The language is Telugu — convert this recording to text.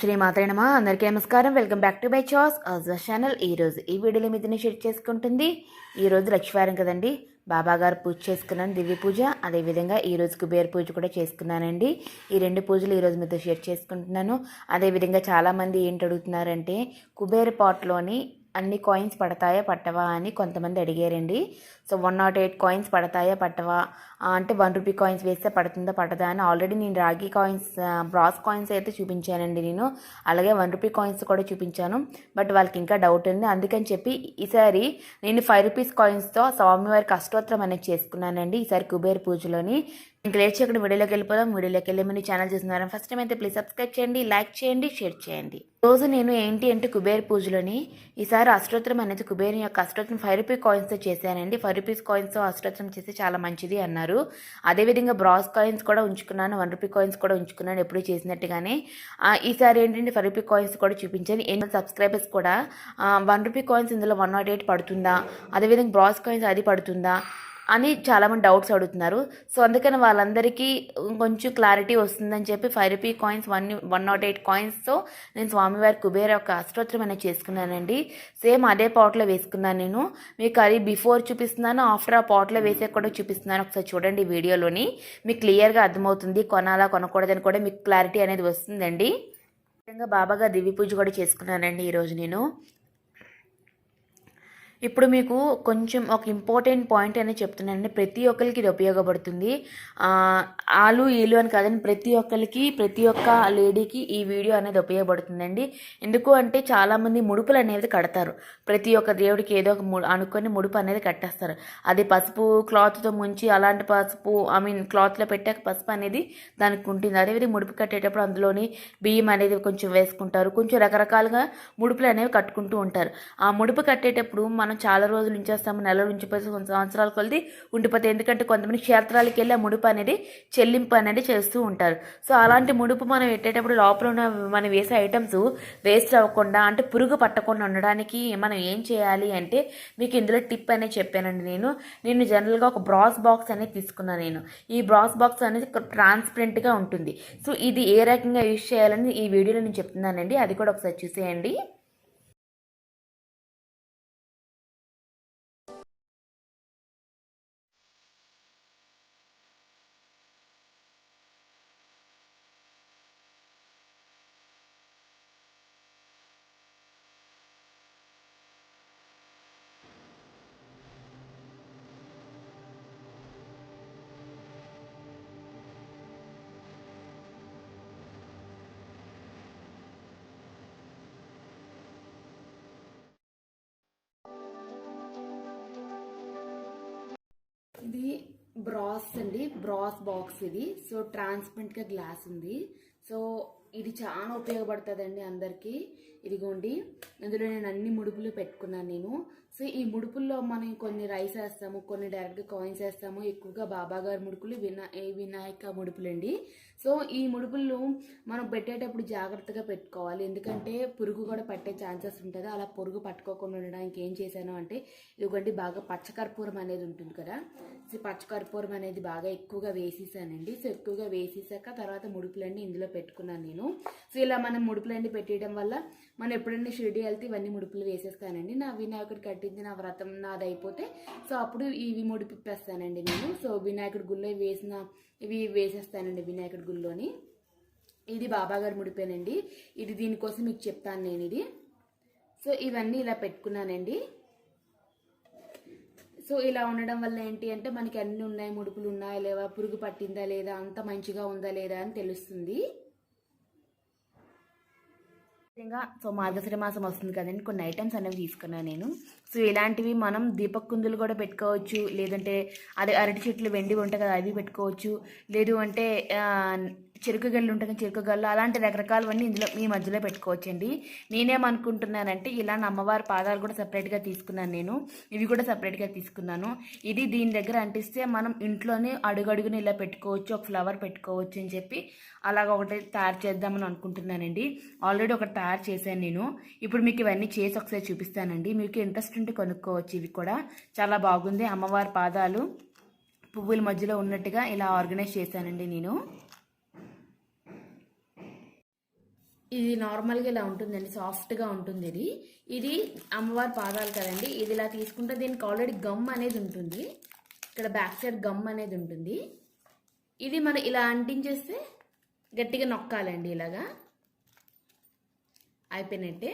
శ్రీ మాత్రేనమా అందరికీ నమస్కారం. వెల్కమ్ బ్యాక్ టు బై చాస్ అజ్ ఛానల్ ఈరోజు ఈ వీడియోలో మీదనే షేర్ చేసుకుంటుంది. ఈరోజు లక్ష్మీవారం కదండి. బాబా గారు పూజ చేసుకున్నాను దివ్య పూజ. అదేవిధంగా ఈరోజు కుబేర్ పూజ కూడా చేసుకున్నానండి. ఈ రెండు పూజలు ఈరోజు మీతో షేర్ చేసుకుంటున్నాను. అదేవిధంగా చాలామంది ఏంటి అడుగుతున్నారంటే కుబేర్ పాట్లోని అన్ని కాయిన్స్ పడతాయా పట్టవా అని కొంతమంది అడిగారండి. So one nought eight coins పడతాయా పట్టవా? అంటే వన్ రూపీ కాయిన్స్ వేస్తే పడుతుందా పడదా అని ఆల్రెడీ నేను రాగి కాయిన్స్ బ్రాస్ కాయిన్స్ అయితే చూపించానండి నేను. అలాగే వన్ రూపీ కాయిన్స్ కూడా చూపించాను. బట్ వాళ్ళకి ఇంకా డౌట్ ఉంది. అందుకని చెప్పి ఈసారి నేను ఫైవ్ రూపీస్ కాయిన్స్తో స్వామివారికి అష్టోత్తరం అనేది చేసుకున్నానండి. ఈసారి కుబేర్ పూజలోని ఇంకా లేచి అక్కడ వీడియోలోకి వెళ్ళిపోదాం. వీడియోలోకి వెళ్ళి మీరు ఛానల్ చూస్తున్నారా. ఫస్ట్ టైం అయితే ప్లీజ్ సబ్స్క్రైబ్ చేయండి లైక్ చేయండి షేర్ చేయండి. రోజు నేను ఏంటి అంటే కుబేర్ పూజలోని ఈసారి అష్టోత్తరం అనేది కుబేర్ యొక్క అష్టోత్తరం ఫైవ్ రూపీ కాయిన్స్తో చేశానండి. ఫైవ్ రూపీస్ కాయిన్స్తో అష్టోత్తరం చేస్తే చాలా మంచిది అన్నారు. అదేవిధంగా బ్రాస్ కాయిన్స్ కూడా ఉంచుకున్నాను. వన్ రూపీ కాయిన్స్ కూడా ఉంచుకున్నాను ఎప్పుడు చేసినట్టుగానే. ఈసారి ఏంటంటే ఫైవ్ రూపీ కాయిన్స్ కూడా చూపించాను. ఎన్నో సబ్స్క్రైబర్స్ కూడా వన్ రూపీ కాయిన్స్ ఇందులో వన్ నాట్ ఎయిట్ పడుతుందా? అదేవిధంగా బ్రాస్ కాయిన్స్ అది పడుతుందా? అని చాలామంది డౌట్స్ అడుగుతున్నారు. సో అందుకని వాళ్ళందరికీ కొంచెం క్లారిటీ వస్తుందని చెప్పి five rupee coins one one nought eight కాయిన్స్తో నేను స్వామివారి కుబేర యొక్క అష్టోత్తరం అనేది చేసుకున్నానండి. సేమ్ అదే పాట్లో వేసుకున్నాను నేను. మీకు అది బిఫోర్ చూపిస్తున్నాను ఆఫ్టర్ ఆ పాట్లో వేసే కూడా చూపిస్తున్నాను. ఒకసారి చూడండి వీడియోలోని. మీకు క్లియర్గా అర్థమవుతుంది కొనాలా కొనకూడదని కూడా మీకు క్లారిటీ అనేది వస్తుందండి. ముఖ్యంగా బాబాగా దివ్య పూజ కూడా చేసుకున్నానండి ఈరోజు నేను. ఇప్పుడు మీకు కొంచెం ఒక ఇంపార్టెంట్ పాయింట్ అనేది చెప్తున్నానండి. ప్రతి ఒక్కరికి ఇది ఉపయోగపడుతుంది. ఆలు ఈలు అని కాదని ప్రతి ఒక్కరికి ప్రతి ఒక్క లేడీకి ఈ వీడియో అనేది ఉపయోగపడుతుందండి. ఎందుకు అంటే చాలామంది ముడుపులు అనేది కడతారు. ప్రతి ఒక్క దేవుడికి ఏదో ఒక అనుకొని ముడుపు అనేది కట్టేస్తారు. అది పసుపు క్లాత్తో ముంచి అలాంటి పసుపు ఐ మీన్ క్లాత్లో పెట్టాక పసుపు అనేది దానికి ఉంటుంది. అదేవిధంగా ముడుపు కట్టేటప్పుడు అందులోని బియ్యం అనేది కొంచెం వేసుకుంటారు. కొంచెం రకరకాలుగా ముడుపులు అనేవి కట్టుకుంటూ ఉంటారు. ఆ ముడుపు కట్టేటప్పుడు మనం చాలా రోజులు ఉంచేస్తాము నెలలు ఉంచిపోతే కొన్ని సంవత్సరాల కొలది ఉండిపోతే ఎందుకంటే కొంతమంది క్షేత్రాలకు వెళ్ళి ఆ ముడుపు అనేది చెల్లింపు అనేది చేస్తూ ఉంటారు. సో అలాంటి ముడుపు మనం పెట్టేటప్పుడు లోపల ఉన్న మనం వేసే ఐటమ్స్ వేస్ట్ అవ్వకుండా అంటే పురుగు పట్టకుండా ఉండడానికి మనం ఏం చేయాలి అంటే మీకు ఇందులో టిప్ అనేది చెప్పానండి నేను. నేను జనరల్గా ఒక బ్రాస్ బాక్స్ అనేది తీసుకున్నాను నేను. ఈ బ్రాస్ బాక్స్ అనేది ట్రాన్స్పరెంట్గా ఉంటుంది. సో ఇది ఏ రకంగా యూజ్ చేయాలని ఈ వీడియోలో నేను చెప్తున్నానండి. అది కూడా ఒకసారి చూసేయండి. బ్రాస్ అండి బ్రాస్ బాక్స్ ఇది. సో ట్రాన్స్పరెంట్గా గ్లాస్ ఉంది. సో ఇది చాలా ఉపయోగపడుతుందండి అందరికీ. ఇదిగోండి. ఇందులో నేను అన్ని ముడుపులు పెట్టుకున్నాను నేను. సో ఈ ముడుపుల్లో మనం కొన్ని రైస్ వేస్తాము కొన్ని డైరెక్ట్గా కాయిన్స్ వేస్తాము. ఎక్కువగా బాబాగారి ముడుపులు వినా వినాయక ముడుపులండి. సో ఈ ముడుపులు మనం పెట్టేటప్పుడు జాగ్రత్తగా పెట్టుకోవాలి. ఎందుకంటే పురుగు కూడా పట్టే ఛాన్సెస్ ఉంటుంది. అలా పురుగు పట్టుకోకుండా ఉండడానికి ఏం చేశాను అంటే ఇదిగోండి బాగా పచ్చకర్పూరం అనేది ఉంటుంది కదా. సో పచ్చకర్పూరం అనేది బాగా ఎక్కువగా వేసేసానండి. సో ఎక్కువగా వేసేసాక తర్వాత ముడుపులన్నీ ఇందులో పెట్టుకున్నాను నేను. సో ఇలా మనం ముడుపులన్నీ పెట్టేయడం వల్ల మనం ఎప్పుడైనా షిరిడి వెళ్తే ఇవన్నీ ముడుపులు వేసేస్తానండి. నా వినాయకుడికి కట్టింది నా వ్రతం నాది అయిపోతే. సో అప్పుడు ఇవి ముడిపిప్పేస్తానండి నేను. సో వినాయకుడి గుళ్ళో వేసిన ఇవి వేసేస్తానండి వినాయకుడి గుళ్ళోని. ఇది బాబాగారు ముడిపోయానండి ఇది దీనికోసం మీకు చెప్తాను నేను ఇది. సో ఇవన్నీ ఇలా పెట్టుకున్నానండి. సో ఇలా ఉండడం వల్ల ఏంటి అంటే మనకి అన్ని ఉన్నాయి ముడుపులు ఉన్నాయా లేవా పురుగు పట్టిందా లేదా అంత మంచిగా ఉందా లేదా అని తెలుస్తుంది. సో మార్గశిర మాసం వస్తుంది కదండి కొన్ని ఐటమ్స్ అనేవి తీసుకున్నాను నేను. సో ఇలాంటివి మనం దీపక్ కుందులు కూడా పెట్టుకోవచ్చు. లేదంటే అదే అరటి చెట్లు వెండి ఉంటాయి కదా అవి పెట్టుకోవచ్చు. లేదు అంటే చెరుకు గళ్ళు ఉంటాయి చెరుకు గళ్ళు అలాంటి రకరకాలవన్నీ ఇందులో మీ మధ్యలో పెట్టుకోవచ్చండి. నేనేమనుకుంటున్నానంటే ఇలా అమ్మవారి పాదాలు కూడా సపరేట్గా తీసుకున్నాను నేను. ఇవి కూడా సపరేట్గా తీసుకున్నాను. ఇది దీని దగ్గర అంటిస్తే మనం ఇంట్లోనే అడుగడుగుని ఇలా పెట్టుకోవచ్చు ఒక ఫ్లవర్ పెట్టుకోవచ్చు అని చెప్పి అలాగ ఒకటి తయారు చేద్దామని అనుకుంటున్నానండి. ఆల్రెడీ ఒకటి తయారు చేశాను నేను. ఇప్పుడు మీకు ఇవన్నీ చేసి ఒకసారి చూపిస్తానండి. మీకు ఇంట్రెస్ట్ ఉంటే కొనుక్కోవచ్చు. ఇవి కూడా చాలా బాగుంది. అమ్మవారి పాదాలు పువ్వుల మధ్యలో ఉన్నట్టుగా ఇలా ఆర్గనైజ్ చేశానండి నేను. ఇది నార్మల్గా ఇలా ఉంటుందండి. సాఫ్ట్గా ఉంటుంది ఇది. ఇది అమ్మవారి పాదాలు కదండి. ఇది ఇలా తీసుకుంటే దీనికి ఆల్రెడీ గమ్ అనేది ఉంటుంది. ఇక్కడ బ్యాక్ సైడ్ గమ్ అనేది ఉంటుంది. ఇది మనం ఇలా అంటించేస్తే గట్టిగా నొక్కాలండి ఇలాగా. అయిపోయినట్టే.